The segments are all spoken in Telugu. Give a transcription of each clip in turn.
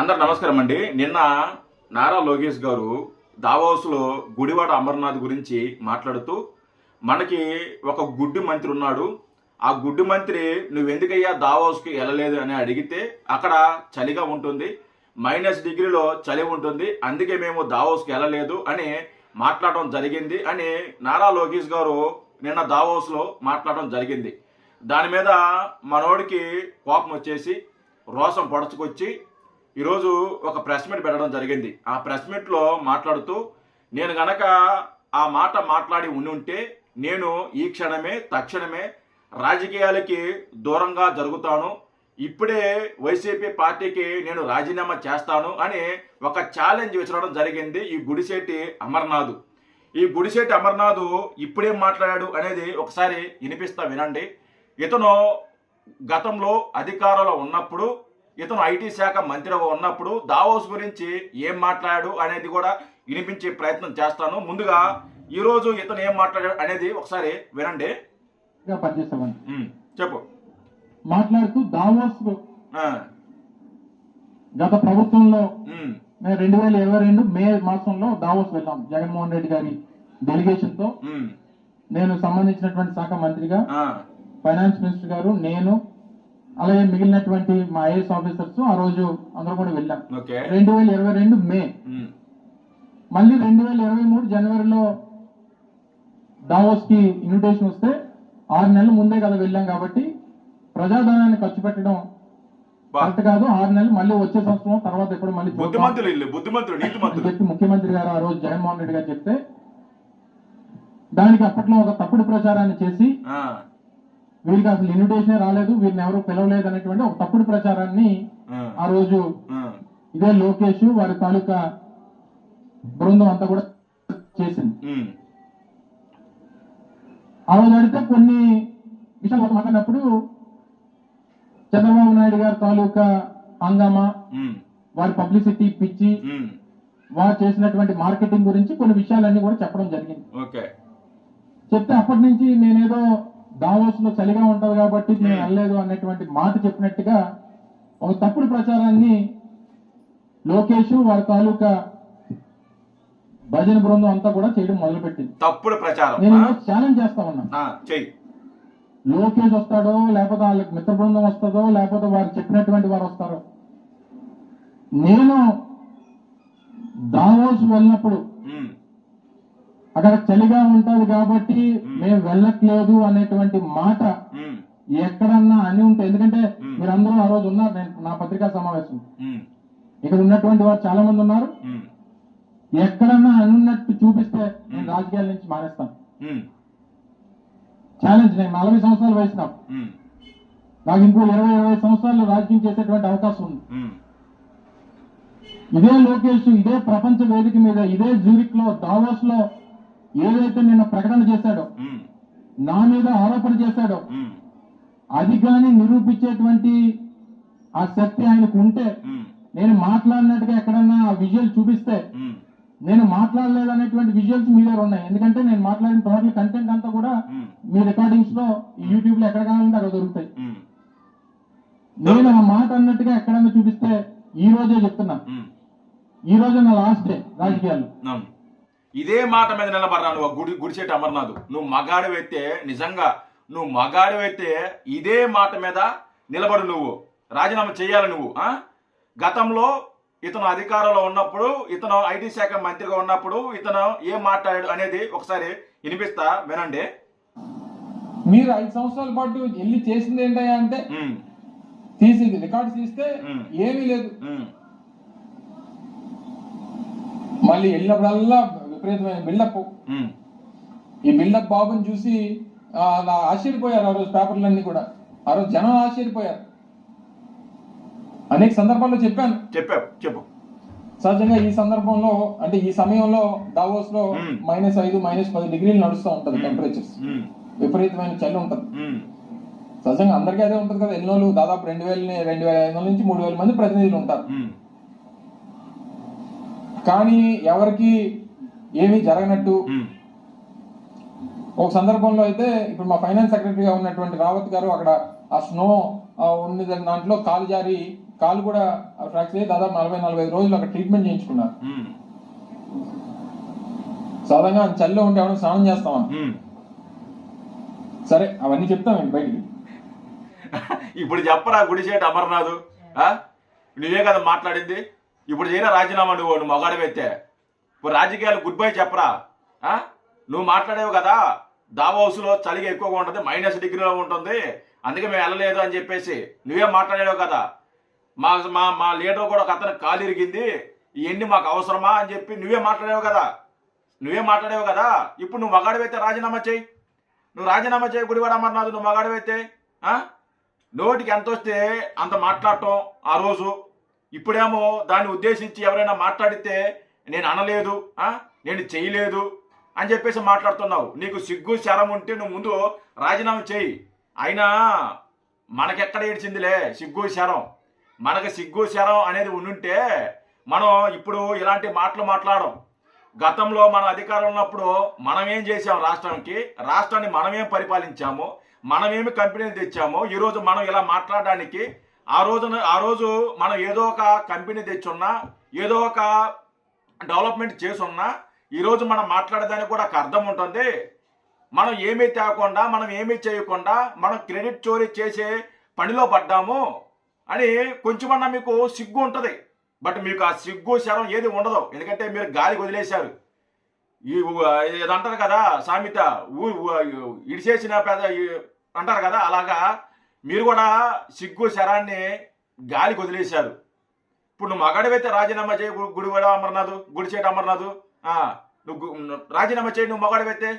అందరు నమస్కారం అండి. నిన్న నారా లోకేష్ గారు దావోస్లో గుడివాడ అమర్నాథ్ గురించి మాట్లాడుతూ మనకి ఒక గుడ్డి మంత్రి ఉన్నాడు. ఆ గుడ్డి మంత్రి నువ్వెందుకయ్యా దావోస్కి వెళ్ళలేదు? అని అడిగితే అక్కడ చలిగా ఉంటుంది. మైనస్ డిగ్రీలో చలి ఉంటుంది. అందుకే మేము దావోస్కి వెళ్ళలేదు అని మాట్లాడడం జరిగింది అని నారా లోకేష్ గారు నిన్న దావోస్లో మాట్లాడడం జరిగింది. దాని మీద మనోడికి కోపం వచ్చేసి రోసం పొడచుకొచ్చి ఈరోజు ఒక ప్రెస్ మీట్ పెట్టడం జరిగింది. ఆ ప్రెస్ మీట్లో మాట్లాడుతూ నేను గనక ఆ మాట మాట్లాడి ఉండి ఉంటే నేను ఈ క్షణమే తక్షణమే రాజకీయాలకి దూరంగా జరుగుతాను. ఇప్పుడే వైసీపీ పార్టీకి నేను రాజీనామా చేస్తాను అని ఒక ఛాలెంజ్ విసరడం జరిగింది ఈ గుడిశెట్టి అమర్నాథ్. ఈ గుడిశెట్టి అమర్నాథ్ ఇప్పుడేం మాట్లాడాడు అనేది ఒకసారి వినిపిస్తా వినండి. ఇతను గతంలో అధికారంలో ఉన్నప్పుడు ఇతను ఐటీ శాఖ మంత్రిగా ఉన్నప్పుడు దావోస్ గురించి ఏం మాట్లాడాడు అనేది కూడా వినిపించే ప్రయత్నం చేస్తాను. ముందుగా ఈ రోజు ఇతను ఏం మాట్లాడాడు అనేది ఒకసారి వినండి. చెప్పు. మాట్లాడుతూ దావోస్ గత ప్రభుత్వంలో మేము రెండు వేల ఇరవై రెండు మే మాసంలో దావోస్ వెళ్ళాం. జగన్మోహన్ రెడ్డి గారి డెలిగేషన్తో నేను సంబంధించినటువంటి శాఖ మంత్రిగా ఫైనాన్స్ మినిస్టర్ గారు నేను అలాగే మిగిలినటువంటి మా ఐఏఎస్ ఆఫీసర్స్ ఆ రోజు అందరూ కూడా వెళ్ళాం. రెండు వేల ఇరవై రెండు మే. మళ్ళీ రెండు వేల ఇరవై మూడు జనవరిలో దావోస్కి ఇన్విటేషన్ వస్తే ఆరు నెలల ముందే కదా వెళ్ళాం కాబట్టి ప్రజాధనాన్ని ఖర్చు పెట్టడం. కరెక్ట్ కాదు. ఆరు నెలలు మళ్ళీ వచ్చే సంవత్సరం తర్వాత ఎప్పుడు మళ్ళీ చెప్పి. ముఖ్యమంత్రి గారు ఆ రోజు జగన్మోహన్ రెడ్డి గారు చెప్తే దానికి అప్పట్లో ఒక తప్పుడు ప్రచారాన్ని చేసి వీరికి అసలు ఇన్విటేషన్ రాలేదు వీరిని ఎవరు పిలవలేదు అనేటువంటి ఒక తప్పుడు ప్రచారాన్ని ఆ, రోజు ఇదే లోకేష్ వారి తాలూకా బృందం అంతా కూడా చేసింది. ఆ రోజు అడిగితే కొన్ని విషయాలు మాట్లాడినప్పుడు చంద్రబాబు నాయుడు గారి తాలూకా హంగామా వారి పబ్లిసిటీ పిచ్చి వారు చేసినటువంటి మార్కెటింగ్ గురించి కొన్ని విషయాలన్నీ కూడా చెప్పడం జరిగింది. చెప్తే అప్పటి నుంచి నేనేదో దావోస్లో చలిగా ఉంటది కాబట్టి నేను వెళ్ళలేదు అనేటువంటి మాట చెప్పినట్టుగా ఒక తప్పుడు ప్రచారాన్ని లోకేష్ వారి తాలూకా భజన బృందం అంతా కూడా చేయడం మొదలుపెట్టింది. తప్పుడు ప్రచారం. నేను ఛాలెంజ్ చేస్తా ఉన్నా. లోకేష్ వస్తాడో లేకపోతే వాళ్ళకి మిత్ర బృందం వస్తుందో లేకపోతే వారు చెప్పినటువంటి వారు వస్తారో. నేను దావోస్ వెళ్ళినప్పుడు అక్కడ చలిగా ఉంటది కాబట్టి మేము. వెళ్ళట్లేదు అనేటువంటి మాట ఎక్కడన్నా అని ఉంటే ఎందుకంటే. మీరందరూ ఆ రోజు ఉన్నారు నేను నా పత్రికా సమావేశం. ఇక్కడ ఉన్నటువంటి వారు చాలా మంది ఉన్నారు ఎక్కడన్నా అనున్నట్టు చూపిస్తే నేను రాజకీయాల నుంచి మానేస్తాను. ఛాలెంజ్ నేను నలభై సంవత్సరాల వయసు నాకు ఇంకో ఇరవై ఇరవై సంవత్సరాలు రాజకీయం చేసేటువంటి అవకాశం ఉంది. ఇదే లోకేష్ ఇదే ప్రపంచ వేదిక మీద ఇదే జూరిక్లో దావోస్లో ఏదైతే నిన్న ప్రకటన చేశాడో నా మీద ఆరోపణ చేశాడో అది కానీ నిరూపించేటువంటి ఆ శక్తి ఆయనకు ఉంటే నేను మాట్లాడినట్టుగా ఎక్కడన్నా ఆ విజువల్ చూపిస్తే నేను మాట్లాడలేదు అనేటువంటి విజువల్స్ మీ దగ్గర ఉన్నాయి. ఎందుకంటే నేను మాట్లాడిన టోటల్ కంటెంట్ అంతా కూడా మీ రికార్డింగ్స్లో యూట్యూబ్లో ఎక్కడ కావాలంటే అక్కడ దొరుకుతాయి. నేను ఆ మాట అన్నట్టుగా ఎక్కడన్నా చూపిస్తే ఈ రోజే చెప్తున్నా. ఈ రోజే నా లాస్ట్ డే రాజకీయాల్లో. అవును. ఇదే మాట మీద నిలబడ్డా నువ్వు గుడి గుడిసేటి అమర్నాథ్. నువ్వు మగాడివైతే నిజంగా నువ్వు మగాడివైతే ఇదే మాట మీద నిలబడు నువ్వు. రాజీనామా చేయాలి నువ్వు ఆ? గతంలో ఇతను అధికారంలో ఉన్నప్పుడు ఇతను ఐటీ శాఖ మంత్రిగా ఉన్నప్పుడు ఇతను ఏం మాట్లాడాడు అనేది ఒకసారి వినిపిస్తా వినండి. మీరు ఐదు సంవత్సరాల పాటు వెళ్ళి చేసింది ఏంటయ్యా అంటే ఉమ్, తీసి రికార్డు తీస్తే. ఏమీ లేదు. మళ్ళీ వెళ్ళినప్పుడల్లా విపరీతమైన బిల్డప్ ఈ బిల్డప్ బాబుని చూసి అలా ఆశ్చర్యపోయారు ఆ రోజు పేపర్లన్నీ కూడా. ఆ రోజు జనం ఆశ్చర్యపోయారు. అనేక సందర్భాల్లో చెప్పాను. చెప్పావు చెప్పు. సహజంగా ఈ సందర్భంలో అంటే ఈ సమయంలో దావోస్లో. మైనస్ ఐదు మైనస్ పది డిగ్రీలు నడుస్తూ ఉంటది టెంపరేచర్స్ విపరీతమైన చలి ఉంటది. సహజంగా అందరికీ అదే ఉంటది కదా. ఎన్నోళ్ళు దాదాపు రెండు వేల రెండు వేల ఐదు వందల నుంచి మూడు వేల మంది ప్రతినిధులు ఉంటారు. కానీ ఎవరికి ఏమీ జరగనట్టు. ఒక సందర్భంలో అయితే ఇప్పుడు మా ఫైనాన్స్ సెక్రటరీగా ఉన్నటువంటి రావత్ గారు అక్కడ ఆ స్నో ఉన్న దాంట్లో కాలు జారి కాలు కూడా ఫ్రాక్చర్ అయ్యి దాదాపు నలభై నలభై ఐదు రోజులు అక్కడ ట్రీట్మెంట్ చేయించుకున్నారు. సాధారణంగా ఆయన చలిలో ఉంటే ఎవరైనా స్నానం చేస్తామా. సరే అవన్నీ చెప్తామండి బయటికి? ఇప్పుడు చెప్పరా గుడిసేటి అమర్నాథ్? నువ్వే కదా మాట్లాడింది. ఇప్పుడు చేయరా రాజీనామా నువ్వు? నువ్వు ఇప్పుడు రాజకీయాలు గుడ్ బై చెప్పరా నువ్వు మాట్లాడేవు కదా? దావోస్లో చలిగా ఎక్కువగా ఉంటుంది మైనస్ డిగ్రీలో ఉంటుంది. అందుకే మేము వెళ్ళలేదు అని చెప్పేసి నువ్వే మాట్లాడేవు కదా? మా మా మా లీడర్ కూడా ఒక అతను కాలు ఇరిగింది. ఇవన్నీ మాకు అవసరమా అని చెప్పి నువ్వే మాట్లాడేవు కదా? నువ్వే మాట్లాడేవు కదా? ఇప్పుడు నువ్వు మగాడవైతే రాజీనామా చేయి. నువ్వు రాజీనామా చేయి గుడివాడ అమర్నాథ్ నువ్వు మగాడవైతే నోటికి ఎంత వస్తే అంత మాట్లాడటం ఆ రోజు. ఇప్పుడేమో దాన్ని ఉద్దేశించి ఎవరైనా మాట్లాడితే నేను అనలేదు నేను చేయలేదు అని చెప్పేసి మాట్లాడుతున్నావు. నీకు సిగ్గు శరం ఉంటే నువ్వు ముందు రాజీనామా చేయి. అయినా మనకెక్కడ ఏడ్చిందిలే? సిగ్గు శరం. మనకు సిగ్గు శరం అనేది ఉండుంటే మనం ఇప్పుడు ఇలాంటి మాటలు మాట్లాడం గతంలో మన అధికారం ఉన్నప్పుడు మనం ఏం చేసాం రాష్ట్రానికి? రాష్ట్రాన్ని మనమేం పరిపాలించాము? మనమేమి కంపెనీలు తెచ్చాము? ఈరోజు మనం ఇలా మాట్లాడడానికి ఆ రోజున ఆ రోజు మనం ఏదో ఒక కంపెనీ తెచ్చున్నా ఏదో ఒక డెవలప్మెంట్ చేసున్నా ఈరోజు మనం మాట్లాడేదానికి కూడా ఒక అర్థం ఉంటుంది. మనం ఏమీ తేకుండా మనం ఏమీ చేయకుండా మనం క్రెడిట్ చోరీ చేసే పనిలో పడ్డాము అని కొంచెమన్నా మీకు సిగ్గు ఉంటుంది. బట్ మీకు ఆ సిగ్గు శరం ఏది ఉండదు. ఎందుకంటే మీరు గాలికి వదిలేశారు. ఈ ఊ- ఇది అంటారు కదా సామెత? ఊ ఇడిచేసిన పెద్ద అంటారు కదా అలాగా. మీరు కూడా సిగ్గు శరాన్ని గాలికి వదిలేశారు. ఇప్పుడు నువ్వు మగాడివైతే రాజీనామా చేయి గు- గుడివాడ అమర్నాథ్ గుడిచేట అమర్నాథ్. నువ్వు రాజీనామా చేయి నువ్వు మగాడివైతే.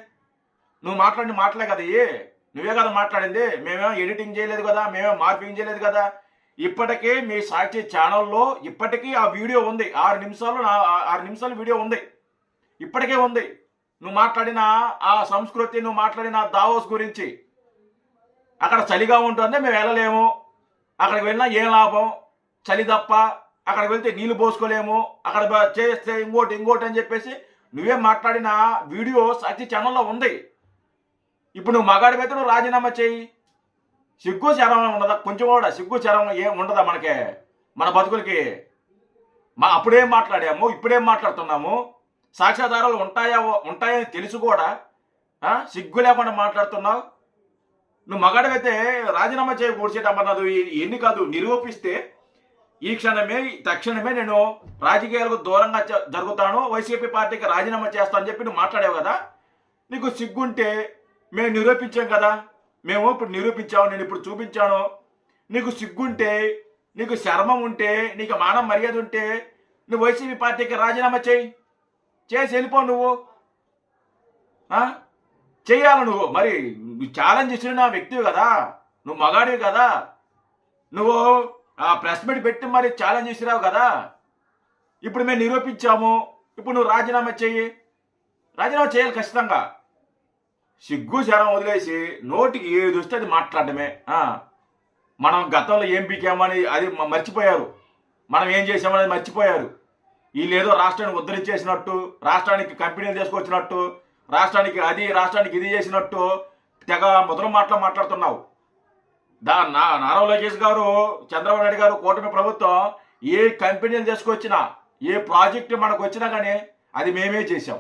నువ్వు మాట్లాడిన మాటలే కదా ఏ నువ్వే కదా మాట్లాడింది. మేమేం ఎడిటింగ్ చేయలేదు కదా మేమేం మార్పింగ్ చేయలేదు కదా. ఇప్పటికే మీ సాక్షి ఛానల్లో ఇప్పటికీ ఆ వీడియో ఉంది. ఆరు నిమిషాలు నా ఆరు నిమిషాలు వీడియో ఉంది. ఇప్పటికే ఉంది. నువ్వు మాట్లాడిన ఆ సంస్కృతి నువ్వు మాట్లాడిన దావోస్ గురించి. అక్కడ చలిగా ఉంటుంది మేము వెళ్ళలేము. అక్కడికి వెళ్ళినా ఏం లాభం? చలి తప్ప అక్కడికి వెళ్తే నీళ్ళు పోసుకోలేము. అక్కడ చేస్తే ఇంకోటి ఇంకోటి అని చెప్పేసి నువ్వే మాట్లాడిన వీడియో సత్య ఛానల్లో ఉంది. ఇప్పుడు నువ్వు మగాడిపైతే నువ్వు రాజీనామా చేయి. సిగ్గు చరం ఉండదా? కొంచెం కూడా సిగ్గు చరం ఏం ఉండదా మనకే? మన బతుకులకి? మా అప్పుడేం మాట్లాడాము ఇప్పుడేం మాట్లాడుతున్నాము? సాక్ష్యాధారాలు ఉంటాయా ఉంటాయని తెలుసు కూడా. సిగ్గు లేకుండా మాట్లాడుతున్నావు. నువ్వు మగాడివైతే రాజీనామా చేయ కూర్చేటమ్మన్నది ఎన్ని కాదు. నిరూపిస్తే ఈ క్షణమే తక్షణమే నేను రాజకీయాలకు దూరంగా జ- జరుగుతాను వైసీపీ పార్టీకి రాజీనామా చేస్తాను చెప్పి నువ్వు మాట్లాడావు కదా? నీకు సిగ్గుంటే మేము నిరూపించాం కదా? మేము ఇప్పుడు నిరూపించాము నేను ఇప్పుడు చూపించాను. నీకు సిగ్గుంటే నీకు శర్మం ఉంటే నీకు మానం మర్యాద ఉంటే నువ్వు వైసీపీ పార్టీకి రాజీనామా చేయి. చేసి వెళ్ళిపో నువ్వు. చేయాలి నువ్వు. మరి నువ్వు ఛాలెంజ్ ఇచ్చిన వ్యక్తివి కదా. నువ్వు మగాడివి కదా. నువ్వు ఆ ప్రెస్ మీట్ పెట్టి మరి ఛాలెంజ్ చేసిరావు కదా? ఇప్పుడు మేము నిరూపించాము. ఇప్పుడు నువ్వు రాజీనామా చెయ్యి. రాజీనామా చేయాలి ఖచ్చితంగా. సిగ్గు శరం వదిలేసి నోటికి ఏది వస్తే అది మాట్లాడమే మనం గతంలో ఏం పీకామని అది మర్చిపోయారు. మనం ఏం చేసామనేది మర్చిపోయారు. వీళ్ళు ఏదో రాష్ట్రాన్ని ఉద్ధరించేసినట్టు రాష్ట్రానికి కంపెనీలు తీసుకొచ్చినట్టు రాష్ట్రానికి అది రాష్ట్రానికి ఇది చేసినట్టు తెగ ముద్ర మాటలు మాట్లాడుతున్నావు. దా నా నారా లోకేష్ గారు చంద్రబాబు నాయుడు గారు కూటమి ప్రభుత్వం ఏ కంపెనీలు తీసుకొచ్చినా ఏ ప్రాజెక్టు మనకు వచ్చినా కానీ అది మేమే చేసాం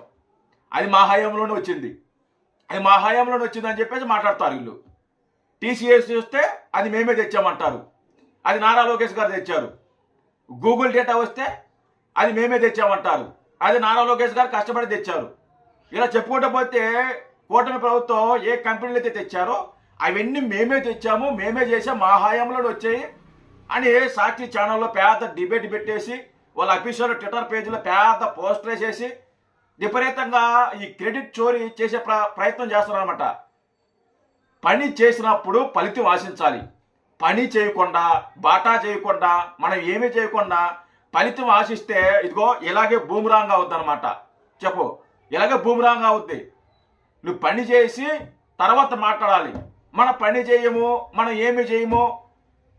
అది మా హయాంలోనే వచ్చింది. అది మా హయాంలోనే వచ్చిందని చెప్పేసి మాట్లాడతారు వీళ్ళు. టీసీఎస్ చూస్తే అది మేమే తెచ్చామంటారు. అది నారా లోకేష్ గారు తెచ్చారు. గూగుల్ డేటా వస్తే అది మేమే తెచ్చామంటారు. అది నారా లోకేష్ గారు కష్టపడి తెచ్చారు. ఇలా చెప్పుకుంటూ పోతే కూటమి ప్రభుత్వం ఏ కంపెనీలు అయితే తెచ్చారో అవన్నీ మేమే తెచ్చాము మేమే చేసాం మా హయాంలో వచ్చాయి అని సాక్షి ఛానల్లో పెద్ద డిబేట్ పెట్టేసి వాళ్ళ అఫీషియల్ ట్విట్టర్ పేజీలో పెద్ద పోస్టర్ వేసేసి విపరీతంగా ఈ క్రెడిట్ చోరీ చేసే ప్ర ప్రయత్నం చేస్తున్నారన్నమాట. పని చేసినప్పుడు ఫలితం ఆశించాలి. పని చేయకుండా బాటా చేయకుండా మనం ఏమీ చేయకుండా ఫలితం ఆశిస్తే ఇదిగో ఇలాగే బూమరాంగ్ అవుద్ది అనమాట చెప్పు ఇలాగే బూమరాంగ్ అవుద్ది. నువ్వు పని చేసి తర్వాత మాట్లాడాలి. మన పని చేయము మనం ఏమి చేయము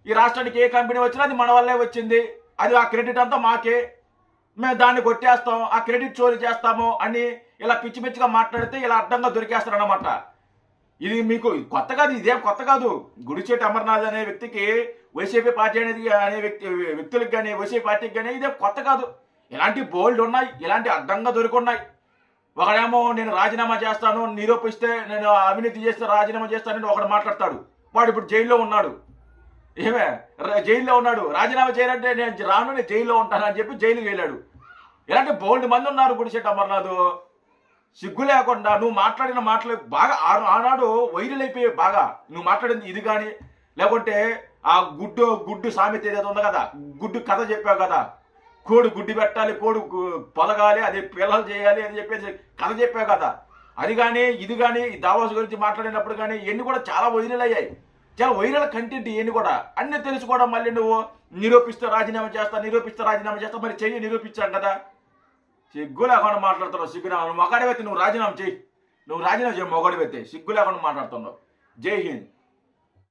ఈ రాష్ట్రానికి ఏ కంపెనీ వచ్చినా అది మన వల్లే వచ్చింది. అది ఆ క్రెడిట్ అంతా మాకే. మేము దాన్ని కొట్టేస్తాం ఆ క్రెడిట్ చోరీ చేస్తాము అని ఇలా పిచ్చి పిచ్చిగా మాట్లాడితే ఇలా అడ్డంగా దొరికేస్తారనమాట ఇది మీకు కొత్త కాదు ఇదేం కొత్త కాదు. గుడిచేటి అమర్నాథ్ అనే వ్యక్తికి వైసీపీ పార్టీ అనేది అనే వ్యక్తి వ్యక్తులకు కానీ వైసీపీ పార్టీకి కానీ ఇదేం కొత్త కాదు. ఇలాంటి బోల్డ్ ఉన్నాయి ఇలాంటి అడ్డంగా దొరికి ఉన్నాయి ఒకడేమో నేను రాజీనామా చేస్తాను నిరూపిస్తే నేను అవినీతి చేస్తే రాజీనామా చేస్తానని ఒకడు మాట్లాడతాడు. వాడు ఇప్పుడు జైల్లో ఉన్నాడు. ఏమే? జైల్లో ఉన్నాడు. రాజీనామా చేయాలంటే నేను రాను నేను జైల్లో ఉంటానని చెప్పి జైలుకి వెళ్ళాడు. ఇలాంటి బోల్డ్ మంది ఉన్నారు గుడిశెట్టి అమర్నాథ్? సిగ్గు లేకుండా నువ్వు మాట్లాడిన మాటలు బాగా ఆనాడు వైరల్ అయిపోయాయి బాగా. నువ్వు మాట్లాడింది ఇది కానీ లేకుంటే ఆ గుడ్డు గుడ్డు సామెత ఏదైతే ఉందో కదా గుడ్డు కథ చెప్పావు కదా కోడి గుడ్డి పెట్టాలి కోడి పొలగాలి అది పిల్లలు చేయాలి అని చెప్పేసి కథ చెప్పావు కదా. అది కానీ ఇది కానీ దావాస్ గురించి మాట్లాడినప్పుడు కానీ ఇవన్నీ కూడా చాలా వైరల్ అయ్యాయి. చాలా వైరల్ కంటెంట్ ఇవన్నీ కూడా. అన్ని తెలుసుకోవడం మళ్ళీ నువ్వు నిరూపిస్తూ రాజీనామా చేస్తా నిరూపిస్తూ రాజీనామా చేస్తా మరి చెయ్యి నిరూపించాను కదా. సిగ్గు లేకుండా మాట్లాడుతున్నావు సిగ్గు లేకుండా. అయితే నువ్వు రాజీనామా చెయ్యి. నువ్వు రాజీనామా చేయి మొగాడివైతే సిగ్గు లేకుండా మాట్లాడుతున్నావు. జై హింద్.